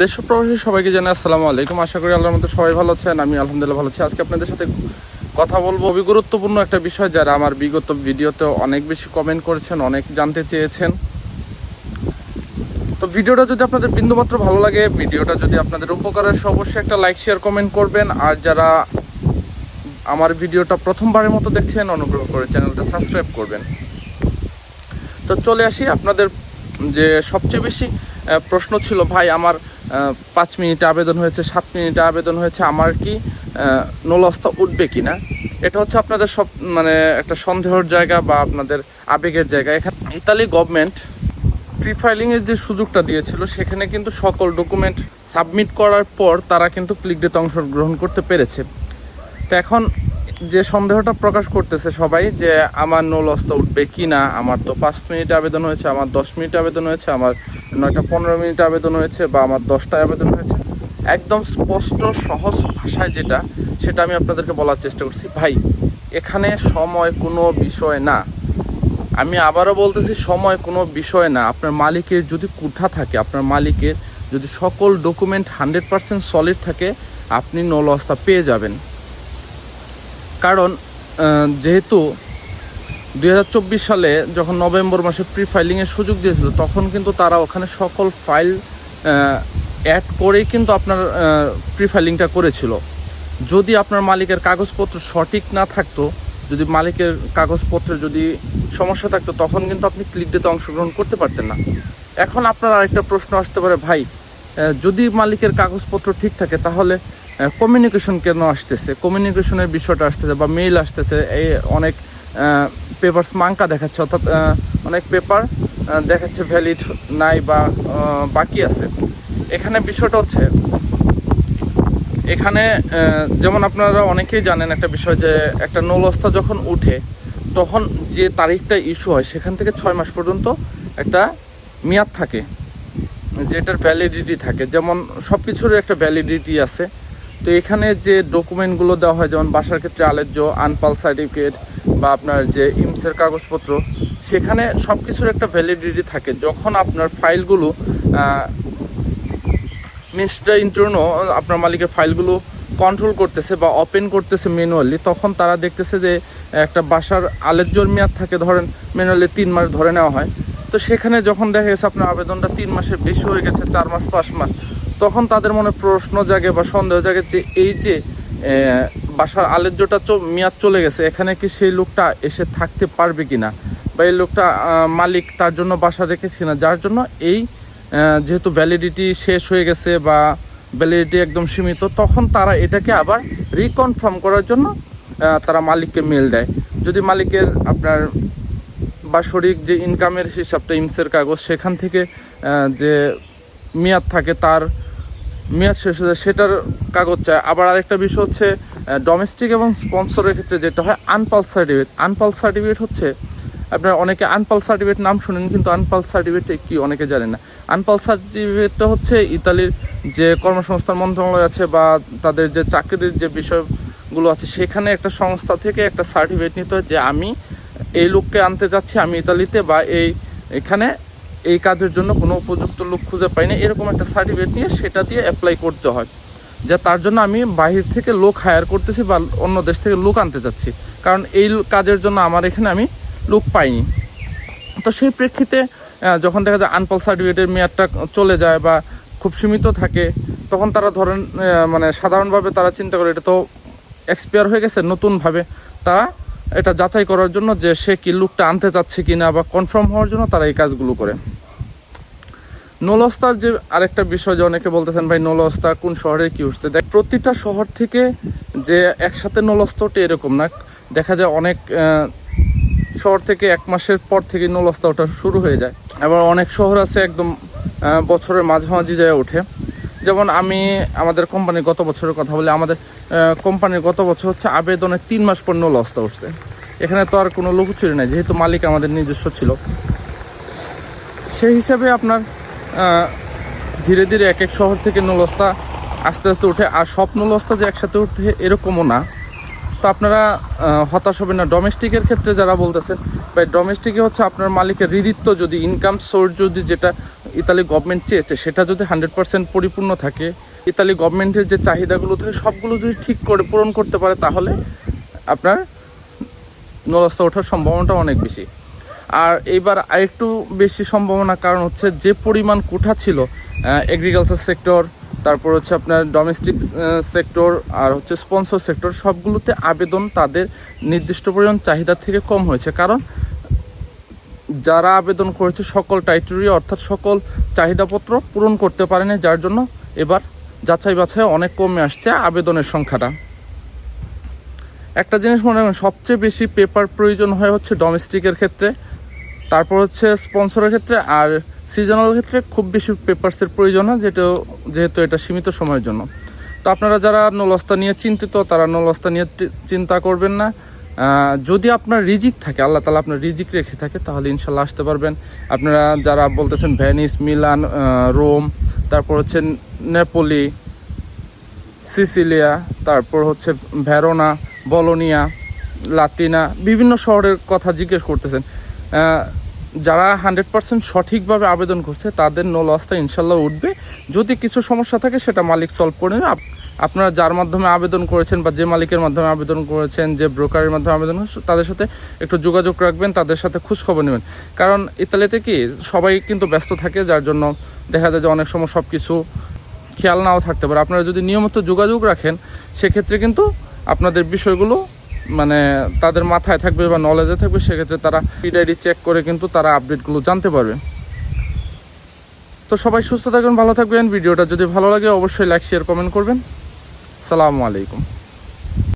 দেশ প্রবাসী সবাইকে জানাই আসসালামু আলাইকুম। আশা করি আল্লাহর মতো সবাই ভালো আছেন আমি আলহামদুলিল্লাহ ভালো আছি। আজকে আপনাদের সাথে কথা বলব খুবই গুরুত্বপূর্ণ একটা বিষয় যারা আমার বিগত ভিডিওতে অনেক বেশি কমেন্ট করেছেন, অনেক জানতে চেয়েছেন। তো ভিডিওটা যদি আপনাদের বিন্দুমাত্র ভালো লাগে, ভিডিওটা যদি আপনাদের উপকার অবশ্যই একটা লাইক শেয়ার কমেন্ট করবেন। আর যারা আমার ভিডিওটা প্রথমবারের মতো দেখছেন, অনুগ্রহ করে চ্যানেলটা সাবস্ক্রাইব করবেন। তো চলে আসি আপনাদের যে সবচেয়ে বেশি প্রশ্ন ছিল, ভাই, আমার পাঁচ মিনিটে আবেদন হয়েছে, সাত মিনিটে আবেদন হয়েছে, আমার কি নলস্তা উঠবে কি না এটা হচ্ছে আপনাদের সব মানে একটা সন্দেহের জায়গা বা আপনাদের আবেগের জায়গা। এখানে ইতালি গভর্নমেন্ট প্রি ফাইলিংয়ের যে সুযোগটা দিয়েছিল, সেখানে কিন্তু সকল ডকুমেন্ট সাবমিট করার পর তারা কিন্তু ক্লিক ডেতে অংশগ্রহণ করতে পেরেছে। তো এখন যে সন্দেহটা প্রকাশ করতেছে সবাই যে আমার নো লসটা উঠবে কি না আমার তো পাঁচ মিনিট আবেদন হয়েছে, আমার দশ মিনিট আবেদন হয়েছে, আমার নয়টা পনেরো মিনিট আবেদন হয়েছে বা আমার দশটা আবেদন হয়েছে। একদম স্পষ্ট, সহজ ভাষায় যেটা, সেটা আমি আপনাদেরকে বলার চেষ্টা করছি। ভাই, এখানে সময় কোনো বিষয় না। আমি আবারও বলতেছি, সময় কোনো বিষয় না। আপনার মালিকের যদি কুঠা থাকে, আপনার মালিকের যদি সকল ডকুমেন্ট হান্ড্রেড পার্সেন্ট সলিড থাকে, আপনি নো লসটা পেয়ে যাবেন। কারণ যেহেতু দু হাজার চব্বিশ সালে যখন নভেম্বর মাসে প্রি ফাইলিংয়ের সুযোগ দিয়েছিল, তখন কিন্তু তারা ওখানে সকল ফাইল অ্যাড করেই কিন্তু আপনার প্রি ফাইলিংটা করেছিল। যদি আপনার মালিকের কাগজপত্র সঠিক না থাকতো, যদি মালিকের কাগজপত্রে যদি সমস্যা থাকতো, তখন কিন্তু আপনি ক্লিক ডেতে অংশগ্রহণ করতে পারতেন না। এখন আপনার আরেকটা প্রশ্ন আসতে পারে, ভাই যদি মালিকের কাগজপত্র ঠিক থাকে, তাহলে কমিউনিকেশন কেন আসতেছে? কমিউনিকেশনের বিষয়টা আসতেছে বা মেইল আসতেছে, এই অনেক পেপারস মাঙ্কা দেখাচ্ছে, অর্থাৎ অনেক পেপার দেখাচ্ছে ভ্যালিড নাই বা বাকি আছে। এখানে বিষয়টা হচ্ছে, এখানে যেমন আপনারা অনেকেই জানেন একটা বিষয় যে একটা নৌলস্থা যখন উঠে, তখন যে তারিখটা ইস্যু হয়, সেখান থেকে ছয় মাস পর্যন্ত একটা মেয়াদ থাকে, যেটার ভ্যালিডিটি থাকে। যেমন সব কিছুরই একটা ভ্যালিডিটি আছে। তো এখানে যে ডকুমেন্টগুলো দেওয়া হয়, যেমন বাসার ক্ষেত্রে আলেজ্য আনপাল সার্টিফিকেট বা আপনার যে ইমসের কাগজপত্র, সেখানে সব কিছুর একটা ভ্যালিডিটি থাকে। যখন আপনার ফাইলগুলো মিস্টার ইন্টারনো আপনার মালিকের ফাইলগুলো কন্ট্রোল করতেছে বা ওপেন করতেছে ম্যানুয়ালি তখন তারা দেখতেছে যে একটা বাসার আলেজ্যর মেয়াদ থাকে, ধরেন ম্যানুয়ালি তিন মাস ধরে নেওয়া হয়। তো সেখানে যখন দেখা গেছে আপনার আবেদনটা তিন মাসের বেশি হয়ে গেছে, চার মাস, পাঁচ মাস তখন তাদের মনে প্রশ্ন জাগে বা সন্দেহ জাগে যে এই যে বাসার আলেজ্যটা মেয়াদ চলে গেছে, এখানে কি সেই লোকটা এসে থাকতে পারবে কিনা? বা এই লোকটা মালিক তার জন্য বাসা রেখেছে না যার জন্য এই যেহেতু ভ্যালিডিটি শেষ হয়ে গেছে বা ভ্যালিডিটি একদম সীমিত, তখন তারা এটাকে আবার রিকনফার্ম করার জন্য তারা মালিককে মেল দেয়। যদি মালিকের আপনার বা বাৎসরিক যে ইনকামের হিসাবটা, ইমসের কাগজ, সেখান থেকে যে মেয়াদ থাকে তার মেয়াদ শেষ হয়ে যায়, সেটার কাগজ চায় আবার আরেকটা বিষয় হচ্ছে ডোমেস্টিক এবং স্পন্সরের ক্ষেত্রে যেটা হয় আনপাল সার্টিফিকেট আনপাল সার্টিফিকেট হচ্ছে, আপনার অনেকে আনপাল সার্টিফিকেট নাম শুনেন, কিন্তু আনপাল সার্টিফিকেট কি অনেকে জানেন না। আনপাল সার্টিফিকেটটা হচ্ছে ইতালির যে কর্মসংস্থান মন্ত্রণালয় আছে বা তাদের যে চাকরির যে বিষয়গুলো আছে, সেখানে একটা সংস্থা থেকে একটা সার্টিফিকেট নিতে হয় যে আমি এই লোককে আনতে যাচ্ছি, আমি ইতালিতে বা এই এখানে এই কাজের জন্য কোনো উপযুক্ত লোক খুঁজে পাই না। এরকম একটা সার্টিফিকেট নিয়ে সেটা দিয়ে অ্যাপ্লাই করতে হয়। যে তার জন্য আমি বাহির থেকে লোক হায়ার করতেছি বা অন্য দেশ থেকে লোক আনতে যাচ্ছি। কারণ এই কাজের জন্য আমার এখানে আমি লোক পাইনি। তো সেই প্রেক্ষিতে যখন দেখা যায় আনপাল সার্টিফিকেটের মেয়াদটা চলে যায় বা খুব সীমিত থাকে, তখন তারা ধরেন মানে সাধারণভাবে তারা চিন্তা করে এটা তো এক্সপায়ার হয়ে গেছে নতুনভাবে। তারা এটা যাচাই করার জন্য যে সে কি লুকটা আনতে চাচ্ছে কিনা বা কনফার্ম হওয়ার জন্য তারা এই কাজগুলো করে। নলস্তার যে আরেকটা বিষয় যে অনেকে বলতেছেন, ভাই, নলস্তা কোন শহরে কি উঠছে? দেখ, প্রতিটা শহর থেকে যে একসাথে নলস্তা ওঠে এরকম না, দেখা যায় অনেক শহর থেকে এক মাসের পর থেকে নলস্তা ওঠা শুরু হয়ে যায়। আবার অনেক শহর আছে একদম বছরের মাঝামাঝি যায় ওঠে। যেমন আমি আমাদের কোম্পানির গত বছরের কথা বলি, আমাদের কোম্পানির গত বছর হচ্ছে আবেদনের তিন মাস পর নলস্তা উঠছে। এখানে তো আর কোনো লুকোচুরি নাই, যেহেতু মালিক আমাদের নিজস্ব ছিল। সেই হিসাবে আপনার ধীরে ধীরে এক এক শহর থেকে নলস্তা আস্তে আস্তে উঠে, আর সব নলস্তা যে একসাথে উঠে এরকমও না। তো আপনারা হতাশ হবেন না। ডোমেস্টিকের ক্ষেত্রে যারা বলতেছেন ভাই ডোমেস্টিকে হচ্ছে আপনার মালিকের হৃদিত্ব যদি ইনকাম সোর্স যদি যেটা ইতালি গভর্নমেন্ট চেয়েছে, সেটা যদি হান্ড্রেড পার্সেন্ট পরিপূর্ণ থাকে ইতালি গভর্নমেন্টের যে চাহিদাগুলো থাকে, সবগুলো যদি ঠিক করে, পূরণ করতে পারে, তাহলে আপনার নলস্তা ওঠার সম্ভাবনাটা অনেক বেশি। আর এইবার আরেকটু বেশি সম্ভাবনা কারণ হচ্ছে, যে পরিমাণ কোঠা ছিল এগ্রিকালচার সেক্টর তারপর হচ্ছে আপনার ডোমেস্টিক সেক্টর আর হচ্ছে স্পন্সর সেক্টর সবগুলোতে আবেদন তাদের নির্দিষ্ট পরিমাণ চাহিদা থেকে কম হয়েছে। কারণ যারা আবেদন করেছে সকল টাইটেরিয়া অর্থাৎ সকল চাহিদাপত্র পূরণ করতে পারেনি, যার জন্য এবার যাচাই বাছাই অনেক কমে আসছে আবেদনের সংখ্যাটা। একটা জিনিস মনে রাখবেন, সবচেয়ে বেশি পেপার প্রয়োজন হয় হচ্ছে ডোমেস্টিকের ক্ষেত্রে, তারপর হচ্ছে স্পন্সরের ক্ষেত্রে, আর সিজনাল ক্ষেত্রে খুব বেশি পেপারসের প্রয়োজন হয় যেটা যেহেতু এটা সীমিত সময়ের জন্য। তো আপনারা যারা নলস্তা নিয়ে চিন্তিত, তারা নলস্তা নিয়ে চিন্তা করবেন না। যদি আপনার রিজিক থাকে, আল্লাহ তালা আপনার রিজিক রেখে থাকে, তাহলে ইনশাল্লাহ আসতে পারবেন। আপনারা যারা বলতেছেন ভ্যানিস মিলান রোম, তারপর হচ্ছে নেপোলি, সিসিলিয়া, তারপর হচ্ছে ভেরোনা, বলোনিয়া, লাতিনা, বিভিন্ন শহরের কথা জিজ্ঞেস করতেছেন। যারা হান্ড্রেড পার্সেন্ট সঠিকভাবে আবেদন করছে, তাদের নো লসটা ইনশাল্লাহ উঠবে। যদি কিছু সমস্যা থাকে, সেটা মালিক সলভ করে নেবে। আপনারা যার মাধ্যমে আবেদন করেছেন বা যে মালিকের মাধ্যমে আবেদন করেছেন, যে ব্রোকারের মাধ্যমে আবেদন তাদের সাথে একটু যোগাযোগ রাখবেন, তাদের সাথে খোঁজখবর নেবেন। কারণ ইতালিতে কি সবাই কিন্তু ব্যস্ত থাকে, যার জন্য দেখা যায় যে অনেক সময় সব কিছু খেয়াল নাও থাকতে পারে। আপনারা যদি নিয়মিত যোগাযোগ রাখেন, সেক্ষেত্রে কিন্তু আপনাদের বিষয়গুলো মানে তাদের মাথায় থাকবে বা নলেজে থাকবে, সেক্ষেত্রে তারা পিডাইডি চেক করে কিন্তু তারা আপডেটগুলো জানতে পারবে। তো সবাই সুস্থ থাকবেন, ভালো থাকবেন। ভিডিওটা যদি ভালো লাগে, অবশ্যই লাইক শেয়ার কমেন্ট করবেন। সালামু আলাইকুম।